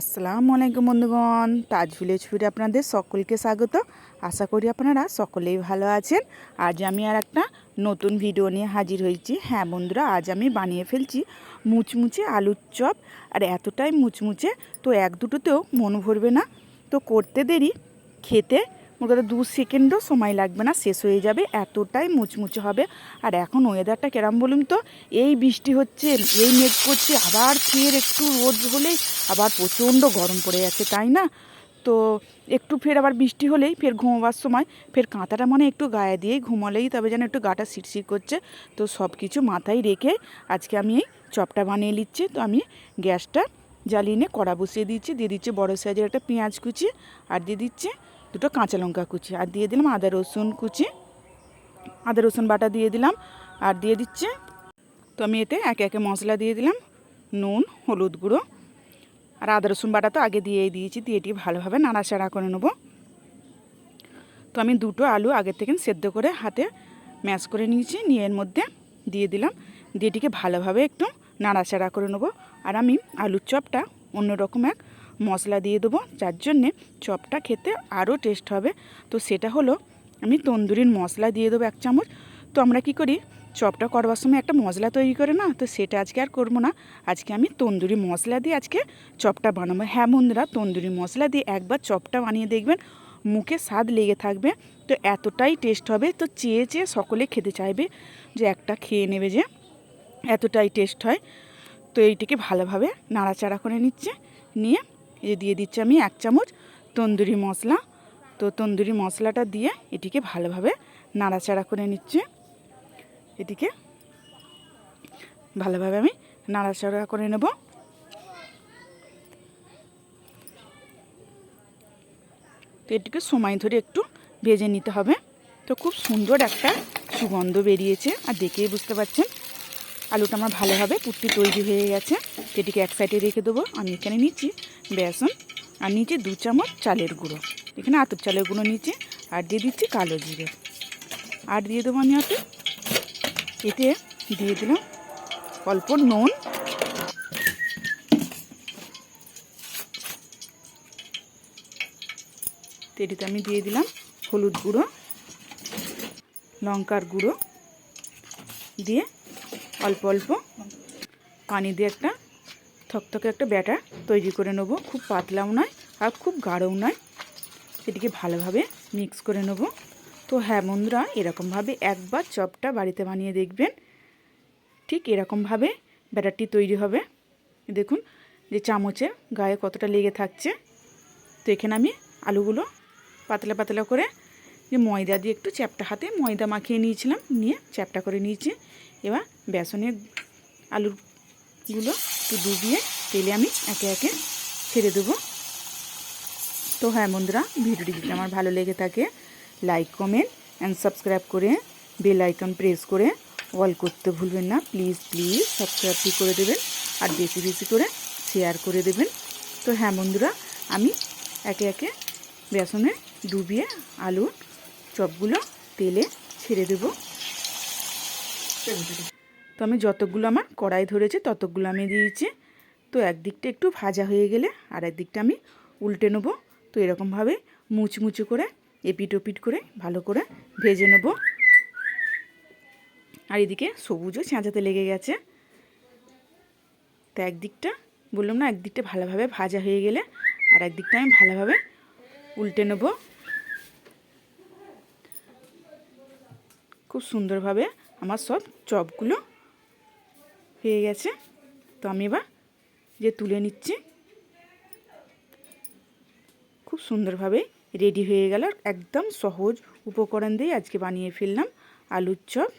আসসালামু আলাইকুম বন্ধুগণ তাজ ভিলেজ ফুডে আপনাদের সকলকে স্বাগত। আশা করি আপনারা সকলেই ভালো আছেন। আজ আমি আর একটা নতুন ভিডিও নিয়ে হাজির হয়েছি। হ্যাঁ বন্ধুরা, আজ আমি বানিয়ে ফেলছি মুচমুচে আলুর চপ। আর এতটাই মুচমুচে তো এক দুটোতেও মন ভরবে না। তো করতে দেরি, খেতে কথা দু সেকেন্ডও সময় লাগবে না, শেষ হয়ে যাবে, এতটাই মুচমুচে হবে। আর এখন ওয়েদারটা কেরাম বলুন তো? এই বৃষ্টি হচ্ছে, এই মেঘ করছে, আবার ফের একটু রোদ হলেই আবার প্রচণ্ড গরম পড়ে যাচ্ছে, তাই না? তো একটু ফের আবার বৃষ্টি হলেই ফের ঘুমোবার সময়, ফের কাঁথাটা মানে একটু গায়ে দিয়েই ঘুমালেই তবে যেন একটু গাটা শিরশির করছে। তো সব কিছু মাথায় রেখে আজকে আমি এই চপটা বানিয়ে নিচ্ছি। তো আমি গ্যাসটা জ্বালিয়ে নিয়ে কড়া বসিয়ে দিচ্ছি দিয়ে দিচ্ছি বড়ো সাইজের একটা পেঁয়াজ কুচি, আর দিয়ে দিচ্ছি দুটো কাঁচা লঙ্কা কুচি। আর দিয়ে দিলাম আদা রসুন কুচি। আদা রসুন বাটা দিয়ে দিলাম। আর দিয়ে দিচ্ছে তো আমি এতে একে একে মশলা দিয়ে দিলাম, নুন, হলুদ গুঁড়ো। আর আদা রসুন বাটা তো আগে দিয়েই দিয়েছি, দিয়ে এটি ভালোভাবে নাড়াচাড়া করে নেব। তো আমি দুটো আলু আগের থেকে সেদ্ধ করে হাতে ম্যাশ করে নিয়েছি, নিয়ে এর মধ্যে দিয়ে দিলাম। দিয়ে এটিকে ভালোভাবে একটু নাড়াচাড়া করে নেব। আর আমি আলুর চপটা অন্যরকম এক মশলা দিয়ে দেবো। যার জন্যে চপটা খেতে আরও টেস্ট হবে। তো সেটা হলো, আমি তন্দুরির মশলা দিয়ে দেবো এক চামচ। তো আমরা কি করি, চপটা করবার সময় একটা মশলা তৈরি করে না, তো সেটা আজকে আর করব না। আজকে আমি তন্দুরি মশলা দিয়ে আজকে চপটা বানাবো। হ্যাঁ বন্ধুরা, তন্দুরি মশলা দিয়ে একবার চপটা বানিয়ে দেখবেন, মুখে স্বাদ লেগে থাকবে। তো এতটাই টেস্ট হবে, তো চেয়ে চেয়ে সকলে খেতে চাইবে যে একটা খেয়ে নেবে যে এতটাই টেস্ট হয়। তো এইটিকে ভালোভাবে নাড়াচাড়া করে নিচ্ছে, নিয়ে এই দিয়ে দিচ্ছি আমি এক চামচ তন্দুরি মশলা। তো তন্দুরি মশলাটা দিয়ে এটিকে ভালোভাবে নাড়াচাড়া করে নিচ্ছি। এটিকে ভালোভাবে আমি নাড়াচাড়া করে নেব। তো এটিকে সময় ধরে একটু ভেজে নিতে হবে। তো খুব সুন্দর একটা সুগন্ধ বেরিয়েছে, আর দেখেই বুঝতে পারছেন আলুটা আমার ভালোভাবে পুটটি তৈরি হয়ে গেছে। সেটিকে এক সাইডে রেখে দেবো আমি এখানে নিচ্ছি বেসন, আর নিচে দু চামচ চালের গুঁড়ো। এখানে আতর চালের গুঁড়ো নিচে আর দিয়ে দিচ্ছি কালো জিরে। আর দিয়ে দেবো আমি হাতে এতে দিয়ে দিলাম অল্প নুন। এটিতে আমি দিয়ে দিলাম হলুদ গুঁড়ো, লঙ্কার গুঁড়ো। দিয়ে অল্প অল্প। পানি দিয়ে একটা থকথকে একটা ব্যাটার তৈরি করে নেব। খুব পাতলাও নয় আর খুব গাঢ়ও নয়। এটিকে ভালোভাবে মিক্স করে নেব। তো হ্যাঁ বন্ধুরা, এরকমভাবে একবার চপটা বাড়িতে বানিয়ে দেখবেন। ঠিক এরকমভাবে ব্যাটারটি তৈরি হবে। দেখুন যে চামচের গায়ে কতটা লেগে থাকছে। তো এখানে আমি আলুগুলো পাতলা পাতলা করে যে ময়দা দিয়ে একটু চ্যাপটা হাতে ময়দা মাখিয়ে নিয়েছিলাম, নিয়ে চ্যাপটা করে নিয়েছি। এবার বেসনের আলুরগুলো একটু ডুবিয়ে তেলে আমি একে একে ছেড়ে দেবো। তো হ্যাঁ বন্ধুরা, ভিডিওটি যদি আমার ভালো লেগে থাকে, লাইক, কমেন্ট অ্যান্ড সাবস্ক্রাইব করে বেল আইকন প্রেস করে অল করতে ভুলবেন না। প্লিজ প্লিজ সাবস্ক্রাইবটি করে দেবেন আর বেশি বেশি করে শেয়ার করে দেবেন। তো হ্যাঁ বন্ধুরা, আমি একে একে বেসনে ডুবিয়ে আলুর চপগুলো তেলে ছেড়ে দেবো। তো আমি যতগুলো আমার কড়াই ধরেছে, ততগুলো আমি দিয়েছি। তো একদিকটা একটু ভাজা হয়ে গেলে আর একদিকটা আমি উল্টে নেব। তো এরকমভাবে মুচমুচু করে এপিট ওপিট করে, ভালো করে ভেজে নেব। আর এদিকে সবুজও ছেঁচাতে লেগে গেছে। তো একদিকটা, বললাম না, একদিকটা ভালোভাবে ভাজা হয়ে গেলে আর একদিকটা আমি ভালোভাবে উল্টে নেব। খুব সুন্দরভাবে আমার সব চপগুলো হয়ে গেছে। তো আমি এবার যে তুলে নিচ্ছি, খুব সুন্দরভাবে রেডি হয়ে গেল। একদম সহজ উপকরণ দিয়ে আজকে বানিয়ে ফেললাম আলুর চপ।